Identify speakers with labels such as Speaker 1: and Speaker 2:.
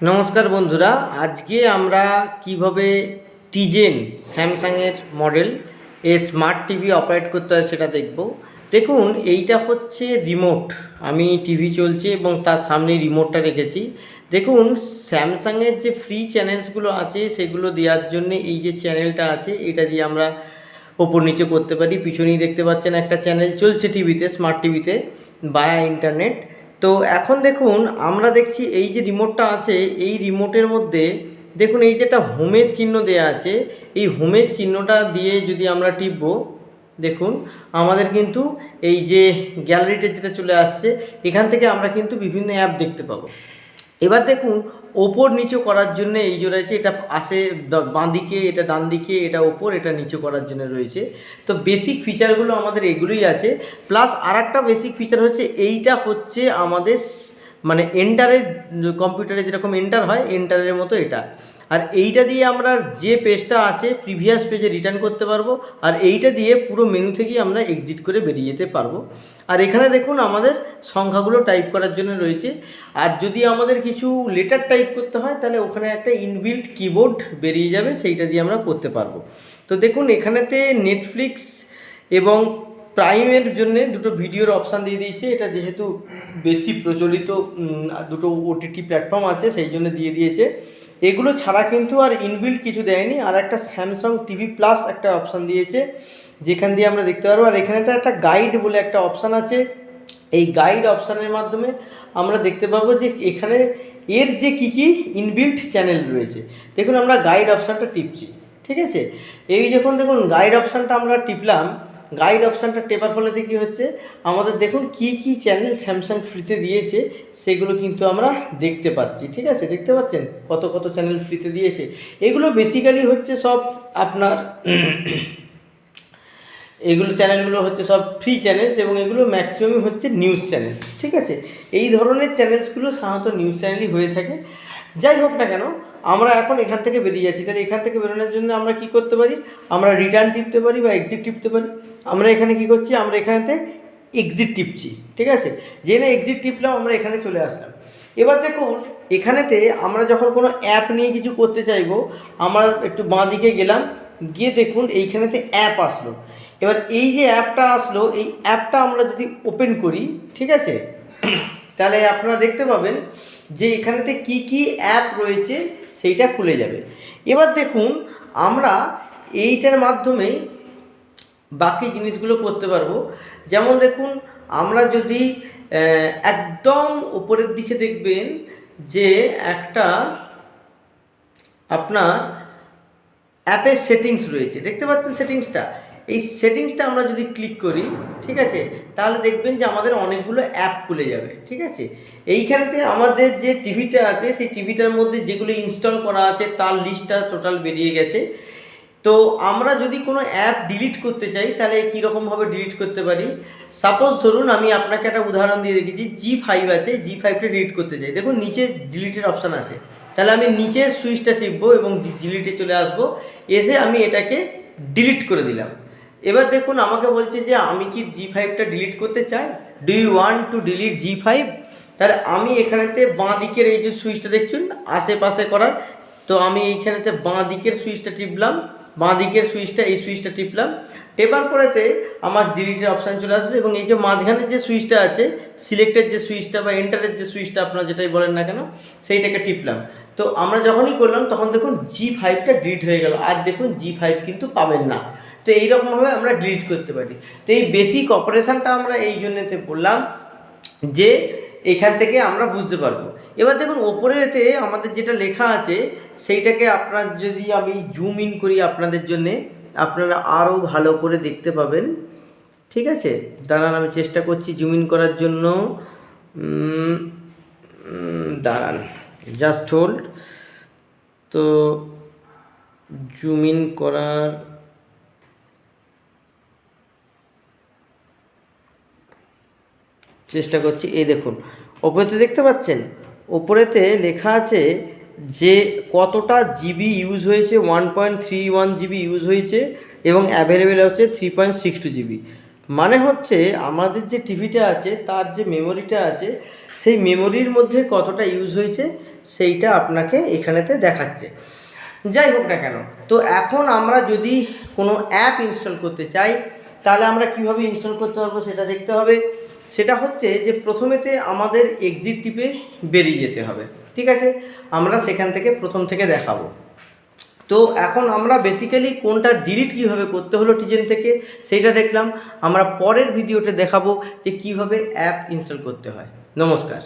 Speaker 1: নমস্কার বন্ধুরা, আজকে আমরা কীভাবে টিজেন স্যামসাংয়ের মডেল এ স্মার্ট টিভি অপারেট করতে হয় সেটা দেখব। দেখুন, এইটা হচ্ছে রিমোট আমি টিভি চলছে এবং তার সামনে রিমোটটা রেখেছি। দেখুন, স্যামসাংয়ের যে ফ্রি চ্যানেলসগুলো আছে, সেগুলো দেওয়ার জন্য এই যে চ্যানেলটা আছে, এটা দিয়ে আমরা ওপর নিচে করতে পারি। পিছনেই দেখতে পাচ্ছেন একটা চ্যানেল চলছে টিভিতে স্মার্ট টিভিতে বায়া ইন্টারনেট তো এখন দেখুন, আমরা দেখছি এই যে রিমোটটা আছে, এই রিমোটের মধ্যে দেখুন, এই যে একটা হোমের চিহ্ন দেয়া আছে, এই হোমের চিহ্নটা দিয়ে যদি আমরা টিপবো, দেখুন, আমাদের কিন্তু এই যে গ্যালারিটা যেটা চলে আসছে, এখান থেকে আমরা কিন্তু বিভিন্ন অ্যাপ দেখতে পাবো। এবার দেখুন, ওপর নিচু করার জন্য এই যে রয়েছে, এটা আসে বা- দিকে এটা ডান দিকে এটা ওপর, এটা নিচু করার জন্য রয়েছে। তো বেসিক ফিচারগুলো আমাদের এগুলোই আছে। প্লাস আর একটা বেসিক ফিচার হচ্ছে, এইটা হচ্ছে আমাদের মানে এন্টারের কম্পিউটারে যেরকম এন্টার হয় এন্টারের মতো এটা। আর এইটা দিয়ে আমরা যে পেজটা আছে প্রিভিয়াস পেজে রিটার্ন করতে পারব, আর এইটা দিয়ে পুরো মেনু থেকেই আমরা এক্সিট করে বেরিয়ে যেতে পারব। আর এখানে দেখুন আমাদের সংখ্যাগুলো টাইপ করার জন্য রয়েছে। আর যদি আমাদের কিছু লেটার টাইপ করতে হয়, তাহলে ওখানে একটা ইনবিল্ট কিবোর্ড বেরিয়ে যাবে, সেইটা দিয়ে আমরা করতে পারব। তো দেখুন এখানেতে নেটফ্লিক্স এবং প্রাইমের জন্য দুটো ভিডিওর অপশান দিয়ে দিয়েছে। এটা যেহেতু বেশি প্রচলিত দুটো ওটিটি প্ল্যাটফর্ম আছে, সেই জন্য দিয়ে দিয়েছে। এগুলো ছাড়া কিন্তু আর ইনবিল্ড কিছু দেয়নি, আর একটা স্যামসাং টিভি প্লাস একটা অপশান দিয়েছে, যেখান দিয়ে আমরা দেখতে পারব। আর এখানে একটা গাইড বলে একটা অপশান আছে। এই গাইড অপশানের মাধ্যমে আমরা দেখতে পাবো যে এখানে এর যে কী কী ইনবিল্ট চ্যানেল রয়েছে। দেখুন, আমরা গাইড অপশানটা টিপছি, ঠিক আছে? এই যখন দেখুন গাইড অপশানটা আমরা টিপলাম গাইড অপশানটা টেপার ফলেতে কী হচ্ছে? আমাদের দেখুন কি কি চ্যানেল স্যামসাং ফ্রিতে দিয়েছে, সেগুলো কিন্তু আমরা দেখতে পাচ্ছি, ঠিক আছে? দেখতে পাচ্ছেন? কত কত চ্যানেল ফ্রিতে দিয়েছে? এগুলো বেসিক্যালি হচ্ছে সব আপনার এগুলো চ্যানেলগুলো হচ্ছে সব ফ্রি চ্যানেলস এবং এগুলো ম্যাক্সিমামই হচ্ছে নিউজ চ্যানেলস ঠিক আছে? এই ধরনের চ্যানেলসগুলো সাধারণত নিউজ চ্যানেলই হয়ে থাকে। যাই হোক না কেন আমরা এখন এখান থেকে বেরিয়ে যাচ্ছি। তাহলে এখান থেকে বেরোনোর জন্য আমরা কি করতে পারি? আমরা রিটার্ন টিপতে পারি বা এক্সিট টিপতে পারি। আমরা এখানে কি করছি? আমরা এখানেতে এক্সিট টিপছি, ঠিক আছে? জেনে এক্সিট টিপলাম, আমরা এখানে চলে আসলাম। এবার দেখুন, এখানেতে আমরা যখন কোনো অ্যাপ নিয়ে কিছু করতে চাইব, আমরা একটু বাঁ দিকে গেলাম, গিয়ে দেখুন এইখানেতে অ্যাপ আসলো। এবার এই যে অ্যাপটা আসলো, এই অ্যাপটা আমরা যদি ওপেন করি, ঠিক আছে? তাহলে আপনারা দেখতে পাবেন যে এখানেতে কি কি অ্যাপ রয়েছে সেইটা খুলে যাবে। এবার দেখুন, আমরা এইটার মাধ্যমেই বাকি জিনিসগুলো করতে পারব। যেমন দেখুন, আমরা যদি একদম উপরের দিকে দেখবেন যে একটা আপনার অ্যাপের সেটিংস রয়েছে। দেখতে পাচ্ছেন সেটিংসটা? এই সেটিংসটা আমরা যদি ক্লিক করি, ঠিক আছে, তাহলে দেখবেন যে আমাদের অনেকগুলো অ্যাপ খুলে যাবে, ঠিক আছে? এইখানেতে আমাদের যে টিভিটা আছে, সেই টিভিটার মধ্যে যেগুলো ইনস্টল করা আছে, তার লিস্টটা টোটাল বেরিয়ে গেছে। তো আমরা যদি কোনো অ্যাপ ডিলিট করতে চাই, তাহলে কীরকমভাবে ডিলিট করতে পারি? সাপোজ ধরুন, আমি আপনাকে একটা উদাহরণ দিয়ে রেখেছি জি ফাইভ আছে জি ফাইভটা ডিলিট করতে চাই। দেখুন, নিচে ডিলিটের অপশান আছে। তাহলে আমি নিচের সুইচটা টিপবো এবং ডিলিটে চলে আসব। এসে আমি এটাকে ডিলিট করে দিলাম। এবার দেখুন, আমাকে বলছে যে আমি কি জি ফাইভটা ডিলিট করতে চাই? Do you want to delete G five তাহলে আমি এখানেতে বাঁ দিকের এই যে সুইচটা দেখছেন, আশেপাশে করার, তো আমি এইখানেতে বাঁ দিকের সুইচটা টিপলাম, বাঁ দিকের সুইচটা এই সুইচটা টিপলাম, টেপার পরেতে আমার ডিলিটের অপশান চলে আসবে এবং এই যে মাঝখানের যে সুইচটা আছে সিলেক্টের যে সুইচটা বা এন্টারের যে সুইচটা আপনারা যেটাই বলেন না কেন, সেইটাকে টিপলাম। তো আমরা যখনই করলাম, তখন দেখুন জি ফাইভটা ডিলিট হয়ে গেল। আর দেখুন জি ফাইভ কিন্তু পাবেন না। তো এইরকমভাবে আমরা ডিলিট করতে পারি। তো এই বেসিক অপারেশানটা আমরা এই জন্যতে বললাম যে এখান থেকে আমরা বুঝতে পারব। এবার দেখুন, ওপরেতে আমাদের যেটা লেখা আছে, সেইটাকে আপনার যদি আমি জুম ইন করি আপনাদের জন্যে, আপনারা আরও ভালো করে দেখতে পাবেন। ঠিক আছে? দাঁড়ান, আমি চেষ্টা করছি জুম ইন করার জন্য। দাঁড়ান জাস্ট হোল্ড তো জুম ইন করার চেষ্টা করছি। এই দেখুন, ওপরেতে দেখতে পাচ্ছেন, ওপরেতে লেখা আছে যে কতটা জিবি ইউজ হয়েছে, one point three one GB use হয়েছে এবং অ্যাভেলেবেল হচ্ছে three point six two GB. মানে হচ্ছে আমাদের যে টিভিটা আছে, তার যে মেমোরিটা আছে, সেই মেমোরির মধ্যে কতটা ইউজ হয়েছে, সেইটা আপনাকে এখানেতে দেখাচ্ছে। যাই হোক না কেন, তো এখন আমরা যদি কোনো অ্যাপ ইনস্টল করতে চাই, তাহলে আমরা কীভাবে ইনস্টল করতে পারব সেটা দেখতে হবে। সেটা হচ্ছে যে প্রথমেতে আমাদের এক্সিট টিপে বেরিয়ে যেতে হবে, ঠিক আছে? আমরা সেখান থেকে প্রথম থেকে দেখাবো। তো এখন আমরা বেসিক্যালি কোনটা ডিলিট কীভাবে করতে হলো টিজেন থেকে, সেইটা দেখলাম। আমরা পরের ভিডিওতে দেখাবো যে কীভাবে অ্যাপ ইনস্টল করতে হয়। নমস্কার।